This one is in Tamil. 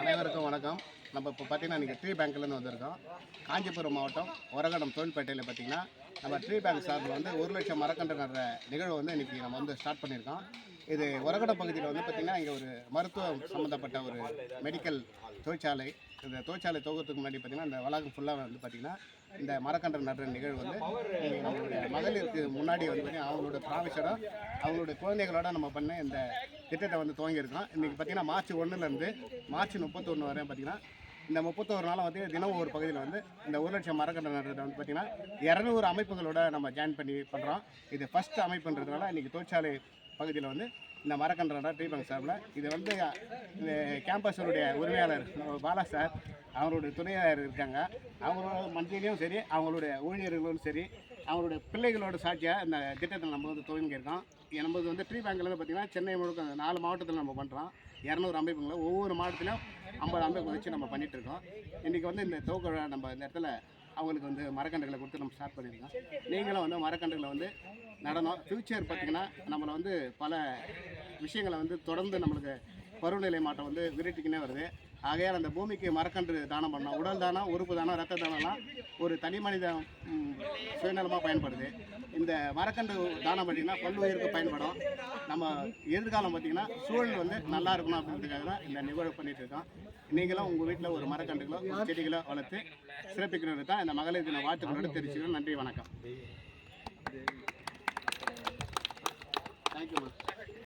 அனைவருக்கும் வணக்கம். நம்ம இப்போ பார்த்தீங்கன்னா இன்றைக்கி ட்ரீ பேங்க்லேருந்து வந்திருக்கோம். காஞ்சிபுரம் மாவட்டம் ஒரகடம் தொழில்பேட்டையில் பார்த்தீங்கன்னா நம்ம ட்ரீ பேங்க் சார்பில் வந்து ஒரு லட்சம் மரக்கன்று நடுற நிகழ்வு வந்து இன்றைக்கி நம்ம வந்து ஸ்டார்ட் பண்ணியிருக்கோம். இது ஒரகடம் பகுதியில் வந்து பார்த்திங்கன்னா இங்கே ஒரு மருத்துவம் சம்மந்தப்பட்ட ஒரு மெடிக்கல் தொழிற்சாலை. இந்த தொழிற்சாலை துவக்கத்துக்கு முன்னாடி பார்த்திங்கன்னா இந்த வளாகம் ஃபுல்லாக வந்து பார்த்திங்கன்னா இந்த மரக்கன்று நடுற நிகழ்வு வந்து நம்மளுடைய மகளிருக்கு முன்னாடி வந்து பார்த்திங்கன்னா அவங்களோட ப்ராமிஷரோட அவங்களுடைய குழந்தைகளோட நம்ம பண்ண இந்த திட்டத்தை வந்து துவங்கியிருக்கோம் இன்றைக்கி பார்த்திங்கன்னா மார்ச் ஒன்றுலேருந்து மார்ச் முப்பத்தொன்று வரையும் பார்த்திங்கன்னா இந்த முப்பத்தோரு நாளாக வந்து தினம் ஒரு பகுதியில் வந்து இந்த ஒரு லட்சம் மரக்கன்று நடுறதை வந்து பார்த்திங்கன்னா இரநூறு அமைப்புகளோட நம்ம ஜாயின் பண்ணி பண்ணுறோம் இது ஃபஸ்ட் அமைப்புன்றதுனால இன்றைக்கி தொழிற்சாலை பகுதியில் வந்து இந்த மரக்கன்று நட ட்ரீ பேங்க் சார்பில் இது வந்து இந்த கேம்பஸருடைய உரிமையாளர் பாலா சார் அவங்களுடைய துணையாளர் இருக்காங்க. அவங்களோட மத்தியிலையும் சரி அவங்களுடைய ஊழியர்களும் சரி அவங்களுடைய பிள்ளைகளோட சாட்சியாக இந்த திட்டத்தை நம்ம வந்து துவங்கியிருக்கோம் நம்மளது வந்து ட்ரீ பேங்க்கில் பார்த்திங்கன்னா சென்னை முழுக்க நாலு மாவட்டத்தில் நம்ம பண்ணுறோம் இரநூறு அமைப்புங்களை ஒவ்வொரு மாவட்டத்திலும் ஐம்பது அமைப்பு வச்சு நம்ம பண்ணிட்டு இருக்கோம் இன்றைக்கி வந்து இந்த துவக்க விழா நம்ம இந்த இடத்துல அவங்களுக்கு வந்து மரக்கன்றுகளை கொடுத்து நம்ம ஸ்டார்ட் பண்ணியிருக்கோம். நீங்களும் வந்து மரக்கன்றுகளை வந்து நடனம் ஃப்யூச்சர் பார்த்திங்கன்னா நம்மளை வந்து பல விஷயங்களை வந்து தொடர்ந்து நம்மளுக்கு பருவநிலை மாற்றம் வந்து விரட்டிக்கினே வருது. ஆகையால் அந்த பூமிக்கு மரக்கன்று தானம் பண்ணலாம் உடல் தானம் உறுப்பு தானம் ரத்த தானம்லாம் ஒரு தனி மனித சுயநலமாக பயன்படுது. இந்த மரக்கன்று தானம் பண்ணிங்கன்னா பல்லுயிருக்கு பயன்படும். நம்ம எதிர்காலம் பார்த்திங்கன்னா சூழல் வந்து நல்லா இருக்கணும் அப்படின்றதுக்காக தான் இந்த நிகழ்வு பண்ணிட்டு இருக்கோம். நீங்களும் உங்கள் வீட்டில் ஒரு மரக்கன்றுகளோ செடிகளோ வளர்த்து சிறப்பிக்கணும் தான் இந்த மகளிர் தின வாழ்த்துக்களோடு தெரிவிச்சுக்கிறோம். நன்றி வணக்கம். Thank you ma'am